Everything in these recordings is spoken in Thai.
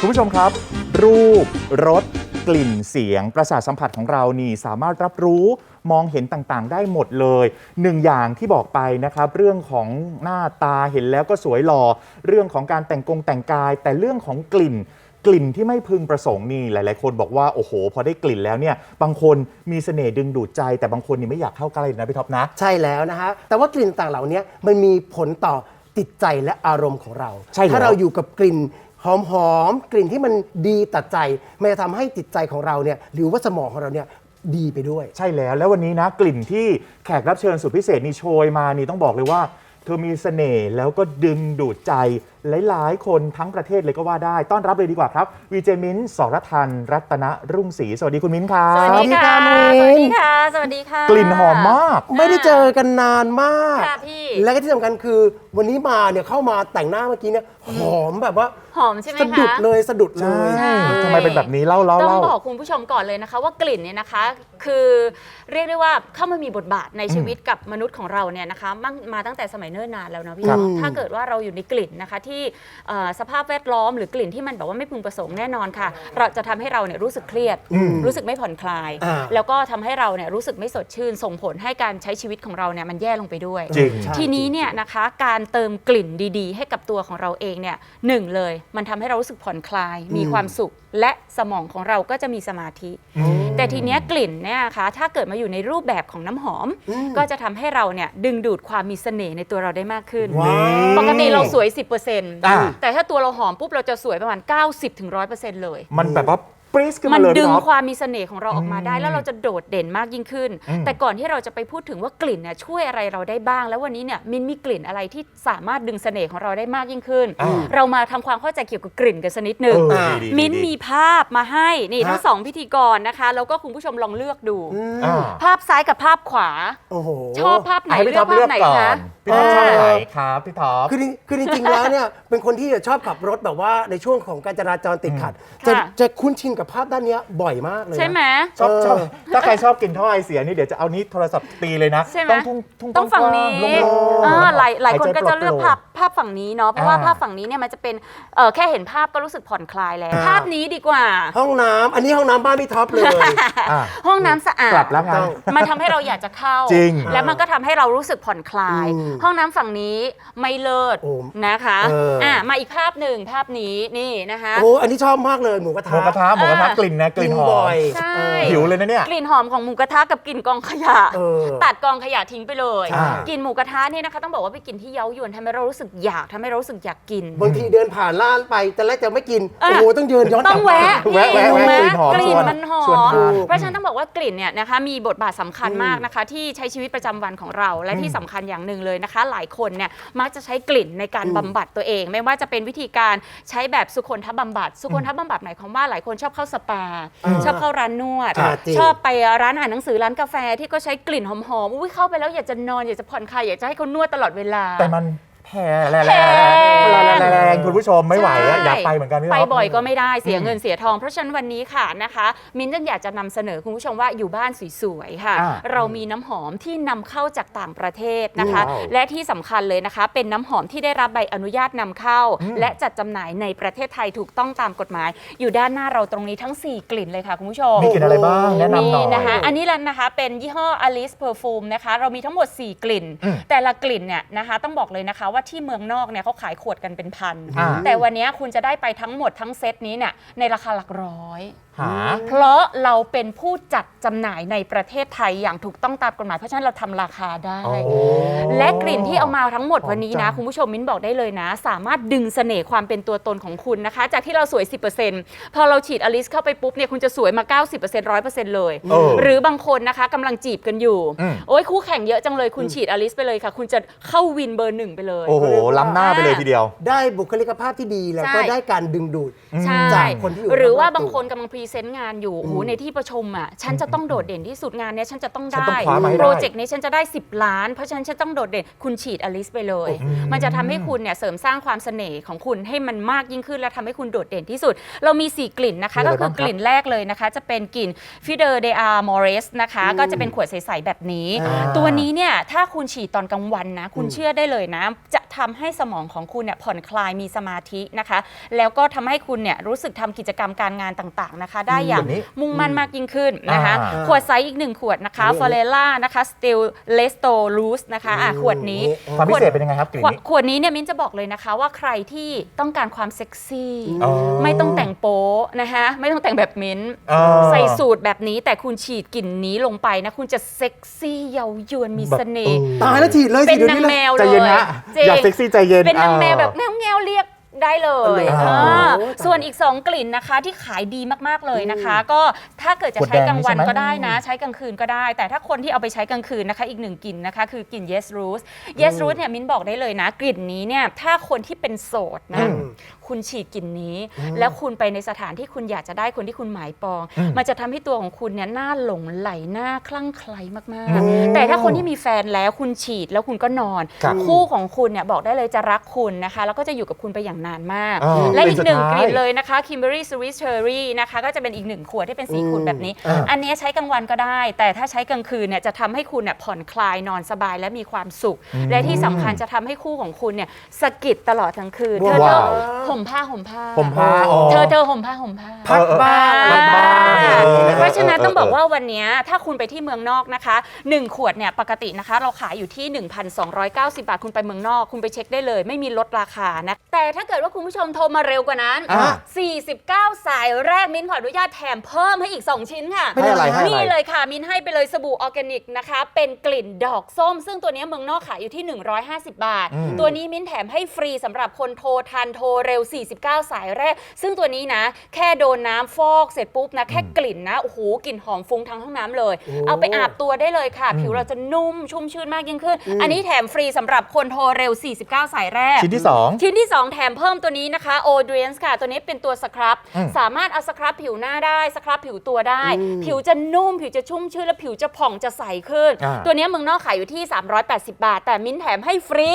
คุณผู้ชมครับ รูปรสกลิ่นเสียงประสาทสัมผัสของเรานี่สามารถรับรู้มองเห็นต่างๆ ได้หมดเลย หนึ่งอย่างที่บอกไปนะครับ เรื่องของหน้าตาเห็นแล้วก็สวยหล่อ เรื่องของการแต่งกงแต่งกาย แต่เรื่องของกลิ่น กลิ่นที่ไม่พึงประสงค์นี่หลาย ๆ คนบอกว่าโอ้โห พอได้กลิ่นแล้วเนี่ยบางคนมีเสน่ห์ดึงดูดใจ แต่บางคนนี่ไม่อยากเข้าใกล้นะพี่ท็อปนะ ใช่แล้วนะฮะ แต่ว่ากลิ่นต่างเหล่านี้มันมีผลต่อจิตใจและอารมณ์ของเรา ใช่แล้ว ถ้าเราอยู่กับกลิ่นหอมๆ กลิ่นที่มันดีตัดใจ มันจะทำให้จิตใจของเราเนี่ยหรือว่าสมองของเราเนี่ยดีไปด้วย ใช่แล้วแล้ววันนี้นะกลิ่นที่แขกรับเชิญสุดพิเศษนี่โชยมานี่ต้องบอกเลยว่า เธอมีเสน่ห์แล้วก็ดึงดูดใจ หลายๆ คนทั้งประเทศเลยก็ว่าได้ ต้อนรับเลยดีกว่าครับวีเจมินท์สรทันรัตนรุ่งศรีสวัสดีคุณมิ้นท์ครัสบวัสดีค่ะ สวัสสวัดีสดีค่ะค่ะ สวัสดีค่ะกลิ่นหอมมาก ไม่ได้เจอกันนานมาก ค่ะพี่ และก็ที่สำคัญคือวันนี้มาเนี่ยเข้ามาแต่งหน้าเมื่อกี้เนี่ยหอมแบบว่าหอมใช่ไหมสะดุดคะเลยสะดุดเลใช่ย ใช่ ทำไมเป็นแบบนี้เล่าเล่าต้องเล่า บอกคุณผู้ชมก่อนเลยนะคะว่ากลิ่นเนี่ยนะคะคือเรียกได้ว่าเข้ามามีบทบาทในชีวิตกับมนุษย์ของเราเนี่ยนะคะมั่งมาตั้งแต่สมัยเนิ่นนานแล้วนะพี่ครับ ถ้าเกิดว่าเราอยู่ในกลิ่นนะคะที่เอ่อสภาพแวดล้อมหรือกลิ่นที่มันแบบว่าไม่พึงประสงค์แน่นอนค่ะ เราจะทำให้เราเนี่ยรู้สึกเครียด รู้สึกไม่ผ่อนคลายอ่าแล้วก็ทำให้เราเนี่ยรู้สึกไม่สดชื่น ส่งผลให้การใช้ชีวิตของเราเนี่ยมันแย่ลงไปด้วยจริงใช่ทีนี้เนี่ยนะคะการเติมกลิ่นดีๆ ให้กับตัวของเราเองเนี่ยหนึ่งเลย มันทำให้เรารู้สึกผ่อนคลายมีความสุข และสมองของเราก็จะมีสมาธิ แต่ทีเนี้ยกลิ่นเนี่ยนะคะถ้าเกิดมาอยู่ในรูปแบบของน้ำหอม ก็จะทำให้เราเนี่ยดึงดูดความมีเสน่ห์ในตัวเราได้มากขึ้น ว้าว ปกติเราสวยอ่า10%แต่ถ้าตัวเราหอมปุ๊บเราจะสวยประมาณ 90-100%เลย มันแบบว่า ปริสขึ้นมัมานเลยดึพี่งท็อป ความมีเสน่ห์ของเราออกมาได้ อืมแล้วเราจะโดดเด่นมากยิ่งขึ้น อืม แต่ก่อนที่เราจะไปพูดถึงว่ากลิ่นเนี่ยช่วยอะไรเราได้บ้าง แล้ววันนี้เนี่ยมินมีกลิ่นอะไรที่สามารถดึงเสน่ห์ของเราได้มากยิ่งขึ้น อ่า เรามาทำความเข้าใจเกี่ยวกับกลิ่นกันสักนิดหนึ่งเอออ่าดีดีมินดีมีภาพมาให้นี่ฮะ ทั้งสองพิธีกรนะคะ แล้วก็คุณผู้ชมลองเลือกดู อ่าภาพซ้ายกับภาพขวา โอ้โห ชอบภาพไหนให้พี่เลืท็ออกปภาเลืพอกไหนก่อคะนพี่ท็อปชอบเออไหนครับพี่ท็อป คือจริงคือจริงๆแล้วเนี่ย เป็นคนที่ชอบขับรถแบบว่าในช่วงของการจราจรติดขัด จะค่ะจะคุ้นชินกับภาพด้านเนี้ยบ่อยมากเลยนะ ใช่ไหม ชอบชอบถ้าใครชอบกินท่อไอเสียนี่เดี๋ยวจะเอานี้โทรศัพท์ตีเลยนะ ใช่ไหม ต้องทุ่งทุ่งต้องฝั่งนี้กว้าๆโล่งๆเออหลายหลายคนก็จะเลือกภาพภาพฝั่งนี้เนาะ เพราะว่าอ่าภาพฝั่งนี้เนี่ยมันจะเป็นเออแค่เห็นภาพก็รู้สึกผ่อนคลายแล้ว อ่า ภาพนี้ดีกว่า ห้องน้ำอันนี้ห้องน้ำบ้านพี่ท็อปเลย อะห้องน้ำสะอาด กลับแล้วไงมันทำให้เราอยากจะเข้า จริงแล้วมันก็ทำให้เรารู้สึกผ่อนคลาย อืมห้องน้ำฝั่งนี้ไม่เลิศโอ้นะคะเอออ่ มาอีกภาพหนึ่งภาพนี้นี่นะคะ โอ้อันนี้ชอบมากเลยหมูกระหมูทะกระทะหมูกระทะกลิ่นนะกลิ่นหอบ่มอยใช่เออหิวเลยนะเนี่ย กลิ่นหอมของหมูกระทะกับกลิ่นกองขยะ เออ ตัดกองขยะทิ้งไปเลยใช่กลิ่นหมูกระทะเนี่ยนะคะต้องบอกว่าเป็นกลิ่นที่เย้ายวนทำให้เรารู้สึกอยากทำให้เรารู้สึกอยากกิน บางทีเดินผ่านร้านไปแต่แรกจะไม่กิน อะ โอ้โห ต้องเดินย้อนกต้ลัอบงมา แวะแวะแวะถูกไหมแวะกลิ่นหอมกลิ่ชวนนมันหอชวนมทาน เพราะฉะนั้นต้องบอกว่ากลิ่นเนี่ยนะคะมีบทบาทสำคัญมากนะคะ ที่ใช้ชีวิตประจำวันของเราและที่สำคัญอย่างหนึ่งเลยนะคะ หลายคนเนี่ยมักจะใช้กลิ่นในการบำบัดตัวเอง ไม่ว่าจะเป็นวิธีการใช้แบบสุคนทบำบัด สุคนทบำบัดหมายความว่าหลายคนชอบเข้าสปาชอบเข้าร้านนวด อ่าจริง ชอบไปร้านอ่านหนังสือร้านกาแฟที่ก็ใช้กลิ่นหอมๆอุ้ยเข้าไปแล้วอยากจะนอนอยากจะผ่อนคลายอยากจะให้เขานวดตลอดเวลา แต่มัน แพงแรงแรงแพงแรงคุณผู้ชมไม่ไหวอะอยากไปเหมือนกันพี่ไปท็อปบ่อยก็ไม่ได้เสียเงินเสียทอง เพราะฉะนั้นวันนี้ค่ะนะคะ มินจึงอยากจะนำเสนอคุณผู้ชมว่าอยู่บ้านสวยๆค่ะ เรามีน้ำหอมที่นำเข้าจากต่างประเทศนะคะ และที่สำคัญเลยนะคะ เป็นน้ำหอมที่ได้รับใบอนุญาตนำเข้า และจัดจำหน่ายในประเทศไทยถูกต้องตามกฎหมาย อยู่ด้านหน้าเราตรงนี้ทั้ง 4 กลิ่นเลยค่ะคุณผู้ชมมีกลิ่นอะไรบ้างแนะนำหน่มีอยนะคะอันนี้แหละนะคะเป็นยี่ห้อ Alice Perfume นะคะเรามีทั้งหมด 4 กลิ่น แต่ละกลิ่นเนี่ยนะคะต้องบอกเลยนะคะว่าที่เมืองนอกเนี่ยเขาขายขวดกันเป็นพัน อ่า แต่วันนี้คุณจะได้ไปทั้งหมดทั้งเซตนี้เนี่ยในราคาหลักร้อย หา เพราะเราเป็นผู้จัดจำหน่ายในประเทศไทยอย่างถูกต้องตามกฎหมาย เพราะฉะนั้นเราทำราคาได้โอ้และกลิ่นที่เอามาทั้งหมดวันนี้หอมจันะงคุณผู้ชมมิ้นบอกได้เลยนะ สามารถดึงเสน่ห์ความเป็นตัวตนของคุณนะคะ จากที่เราสวย 10%พอเราฉีดอลิสเข้าไปปุ๊บเนี่ยคุณจะสวยมา 90% 100%เลย เออหรือบางคนนะคะกำลังจีบกันอยู่ อืม โอ้ยคู่แข่งเยอะจังเลยคุณฉีดอลิสไปเลยค่ะ คุณจะเข้าวินเบอร์หนึ่งไปเลยโอ้โหเรียกว่าล้ำหน้าไปเลยทีเดียว ได้บุคลิกภาพที่ดีแล้วก็ใช่ ได้การดึงดูด ใช่จากคนที่อยู่หรือว่ารอบๆบางตัวคนกำลังพรีเซนต์งานอยู่โอ้โหในที่ประชุมอะฉันจะต้องโดดเด่นที่สุดงานเนี้ยฉันจะต้องฉันได้ต้องคว้ามาให้ได้ โปรเจกต์นี้ฉันจะได้ 10 ล้าน เพราะฉะนั้นฉันต้องโดดเด่นคุณฉีดอลิสไปเลย มันจะทำให้คุณเนี่ยเสริมสร้างความเสน่ห์ของคุณให้มันมากยิ่งขึ้น และทำให้คุณโดดเด่นที่สุด เรามี 4 กลิ่นนะคะ มีอะไรก็คือบ้างครับกลิ่นแรกเลยนะคะ จะเป็นกลิ่นฟิเดอร์เดอร์มอริสนะคะก็จะเป็นขวดใสๆแบบนี้ อ่า ตัวนี้เนี่ยถ้าคุณฉีดตอนกลางวันนะ คุณเชื่อได้เลยนะจะทำให้สมองของคุณเนี่ยผ่อนคลายมีสมาธินะคะ แล้วก็ทำให้คุณเนี่ยรู้สึกทำกิจกรรมการงานต่างๆนะคะ ได้อย่างแบบนี้มุ่งมั่นมากยิ่งขึ้นนะคะอ่าขวดไซส์อีกหนึ่งขวดนะคะอันนี้ฟอเรล่านะคะสตีลเลสโตลูสนะคะอะอืมขวดนี้ความพิเศษเป็นยังไงครับกลิ่นขวดนี้ขวดนี้เนี่ยมิ้นจะบอกเลยนะคะว่าใครที่ต้องการความเซ็กซี่อ๋อไม่ต้องแต่งโป๊นะคะไม่ต้องแต่งแบบมิ้นอ่าใส่สูตรแบบนี้แต่คุณฉีดกลิ่นนี้ลงไปนะคุณจะเซ็กซี่เยาวยวนมีเสน่ห์ตายแล้วฉีดเลยเป็นฉีดดี๋ยนางลยแมวใจเลยเย็นนะจริงอยากเซ็กซี่ใจเย็นเป็นนางแมวอ่แบบแนวแงวๆเรียก ได้เลยเอาเลยอ่าโอ้ยส่วนอีก 2 กลิ่นนะคะที่ขายดีมากๆเลยนะคะ ก็ถ้าเกิดจะขวดใช้แดงกลางวันใช่ไหม ก็ได้นะ ใช้กลางคืนก็ได้ แต่ถ้าคนที่เอาไปใช้กลางคืนนะคะ อีกหนึ่งกลิ่นนะคะ คือกลิ่น yes rose yes rose เนี่ยมิ้นบอกได้เลยนะ กลิ่นนี้เนี่ยถ้าคนที่เป็นโสดนะอืมคุณฉีดกลิ่นนี้ แล้วคุณไปในสถานที่คุณอยากจะได้คนที่คุณหมายปอง มันจะทำให้ตัวของคุณเนี่ยน่าหลงไหลน่าคลั่งไคล้มากอืมๆแต่ถ้าคนที่มีแฟนแล้วคุณฉีดแล้วคุณก็นอน ครับ คู่ของคุณเนี่ยบอกได้เลยจะรักคุณนะคะ แล้วก็จะอยู่กับคุณไปอย่างนานมาก อ่าและอีกหนึ่งเป็นสุดท้ายกลิ่นเลยนะคะ Kimberly Sweet Cherry นะคะก็จะเป็นอีกหนึ่งขวดที่เป็นสีขวดแบบนี้อ่า อันนี้ใช้กลางวันก็ได้ แต่ถ้าใช้กลางคืนเนี่ยจะทำให้คุณเนี่ยผ่อนคลายนอนสบายและมีความสุข และที่สำคัญจะทำให้คู่ของคุณเนี่ยสะกิดตลอดทั้งคืนเธอว้าวเธอห่มผ้าห่มผ้า ผมผ้าอ๋อ เธอเธอห่มผ้าห่มผ้า พักบ้างเออเออพักบ้างอ่าเออ เพราะฉะนั้นต้องบอกเออว่าวันนี้ถ้าคุณไปที่เมืองนอกนะคะ 1 ขวดเนี่ยปกตินะคะ เราขายอยู่ที่ 1,290 บาท คุณไปเมืองนอก คุณไปเช็คได้เลย ไม่มีลดราคานะ แต่ถ้าเกิดว่าคุณผู้ชมโทรมาเร็วกว่านั้น อ่า49 สายแรกมิ้นขออนุญาตแถมเพิ่มให้อีก 2 ชิ้นค่ะให้อะไรให้อะไร นี่เลยค่ะ มิ้นให้ไปเลยสบู่ออร์แกนิกนะคะ เป็นกลิ่นดอกส้ม ซึ่งตัวนี้เมืองนอกขายอยู่ที่ 150 บาท อืม ตัวนี้มิ้นแถมให้ฟรีสำหรับคนโทรทันโทรเร็ว 49 สายแรก ซึ่งตัวนี้นะ แค่โดนน้ำฟอกเสร็จปุ๊บนะ แค่กลิ่นนะโอ้โหกลิ่นหอมฟุ้งทั้งห้องน้ำเลยโอ้เอาไปอาบตัวได้เลยค่ะ ผิวเราจะนุ่มชุ่มชื่นมากยิ่งขึ้น อันนี้แถมฟรีสำหรับคนโทรเร็ว 49 สายแรก ชิ้นที่สอง ชิ้นที่ 2 แถมเพิ่มตัวนี้นะคะ o d r i a n s ค่ะ ตัวนี้เป็นตัวสครับ อืมสามารถเอาสครับผิวหน้าได้สครับผิวตัวได้ ผิวจะนุ่ม ผิวจะชุ่มชื่นและผิวจะผ่องจะใสขึ้น อ่าตัวนี้เมืองนอกขายอยู่ที่ 380 บาท แต่มิ้นแถมให้ฟรี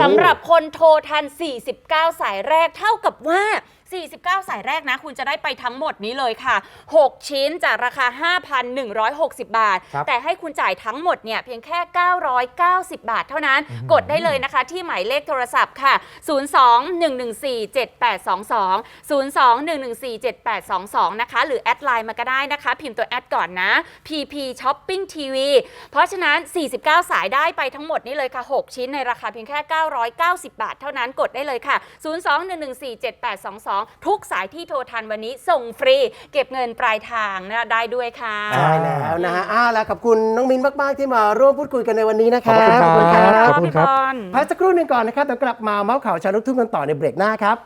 สำหรับคนโทรทัน 49 สายแรกเท่ากับว่า 49 สายแรกนะ คุณจะได้ไปทั้งหมดนี้เลยค่ะ 6 ชิ้นจากราคา 5,160 บาท ครับแต่ให้คุณจ่ายทั้งหมดเนี่ยเพียงแค่ 990 บาทเท่านั้นกดได้เลยนะคะ ที่หมายเลขโทรศัพท์ค่ะ 02-114-7822 02-114-7822 นะคะ หรือแอดไลน์มาก็ได้นะคะ พิมพ์ตัวแอดก่อนนะ PP Shopping TV เพราะฉะนั้น 49 สายได้ไปทั้งหมดนี้เลยค่ะ 6 ชิ้นในราคาเพียงแค่ 990 บาทเท่านั้นกดได้เลยค่ะ 02-114-7822ทุกสายที่โทรทันวันนี้ส่งฟรี เก็บเงินปลายทางนะได้ด้วยค่ะ ใช่แล้วนะฮะอ้าวแล้วขอบคุณน้องมินมาก ๆ ที่มาร่วมพูดคุยกันในวันนี้นะคขอบรับคุณครับ ขอบคุณครับขอบคุณครับพี่บอลพักสักครู่หนึ่งก่อนนะครับเดี๋ยวกลับมาเมาส์ข่าวชาวลูกทุ่งกันต่อในเบรกหน้าครับ